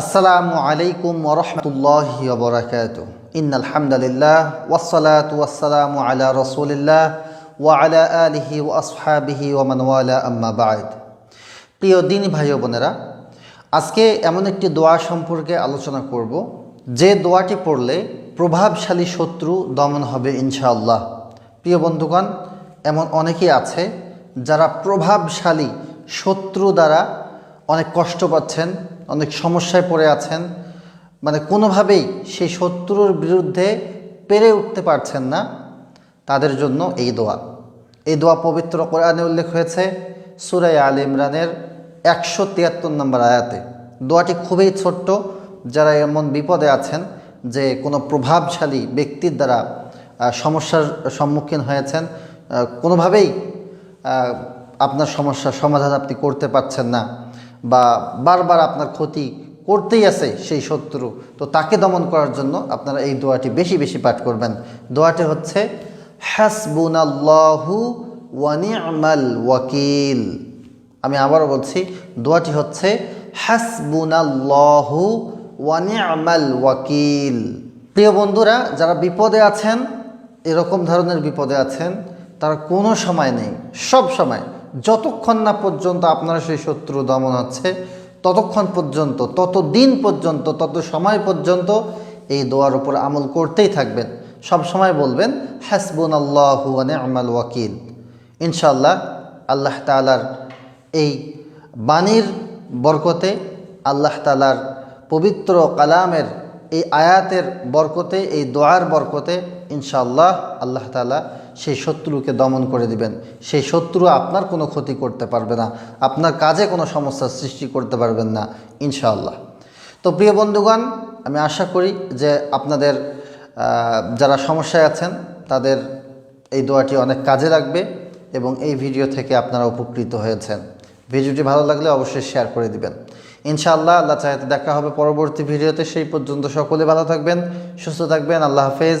আসসালামু আলাইকুম ওরহমতুল্লাহ বরাকাত ইন আলহামদুলিল্লাহ ওয়াসালাত ওয়াসালামু আলা রসুলিল্লাহ ওয়া আলা আলিহি ও আসহাবিহি ওমান ওয়ালা আম্মা বাদ। প্রিয় দিনী ভাই বোনেরা, আজকে এমন একটি দোয়া সম্পর্কে আলোচনা করব। যে দোয়াটি পড়লে প্রভাবশালী শত্রু দমন হবে ইনশাআল্লাহ। প্রিয় বন্ধুগণ, এমন অনেকেই আছে যারা প্রভাবশালী শত্রু দ্বারা অনেক কষ্ট পাচ্ছেন অনেক সমস্যায় পড়ে আছেন। মানে কোনোভাবেই সেই শত্রুর বিরুদ্ধে পেরে উঠতে পারছেন না তাদের জন্য এই দোয়া। এই দোয়া পবিত্র কোরআনে উল্লেখ হয়েছে সুরাই আল ইমরানের একশো তিয়াত্তর নম্বর আয়াতে। দোয়াটি খুবই ছোট্ট, যারা এমন বিপদে আছেন যে কোনো প্রভাবশালী ব্যক্তির দ্বারা সমস্যার সম্মুখীন হয়েছেন কোনোভাবেই আপনার সমস্যার সমাধান আপনি করতে পারছেন না। বা বারবার আপনার ক্ষতি করতেই আছে সেই শত্রু, তো তাকে দমন করার জন্য আপনারা এই দোয়াটি বেশি বেশি পাঠ করবেন। দোয়াটি হচ্ছে, হাসবুনাল্লাহু ওয়ানি'মাল ওয়াকিল। আমি আবারও বলছি, দোয়াটি হচ্ছে, হাসবুনাল্লাহু ওয়ানি'মাল ওয়াকিল। প্রিয় বন্ধুরা, যারা বিপদে আছেন, এরকম ধরনের বিপদে আছেন, তার কোনো সময় নেই, সব সময়। যতক্ষণ না পর্যন্ত আপনার সেই শত্রু দমন হচ্ছে, ততক্ষণ পর্যন্ত তত দিন পর্যন্ত, তত সময় পর্যন্ত এই দোয়ার উপর আমল করতেই থাকবেন। সব সময় বলবেন হাসবুন আল্লাহ আমাল ওয়াকিল। ইনশাল্লাহ আল্লাহ তালার এই বাণীর বরকতে, আল্লাহ তালার পবিত্র কালামের এই আয়াতের বরকতে, এই দোয়ার বরকতে, ইনশাআল্লাহ, আল্লাহ তালা সেই শত্রুকে দমন করে দিবেন। সেই শত্রু আপনার কোনো ক্ষতি করতে পারবে না। আপনার কাজে কোনো সমস্যার সৃষ্টি করতে পারবেন না, ইনশাআল্লাহ। তো প্রিয় বন্ধুগণ, আমি আশা করি যে আপনাদের যারা সমস্যায় আছেন, তাদের এই দোয়াটি অনেক কাজে লাগবে এবং এই ভিডিও থেকে আপনারা উপকৃত হয়েছেন। ভিডিওটি ভালো লাগলে অবশ্যই শেয়ার করে দিবেন। ইনশাআল্লাহ, আল্লাহ চাইতে দেখা হবে পরবর্তী ভিডিওতে। সেই পর্যন্ত সকলে ভালো থাকবেন, সুস্থ থাকবেন। আল্লাহ হাফেজ।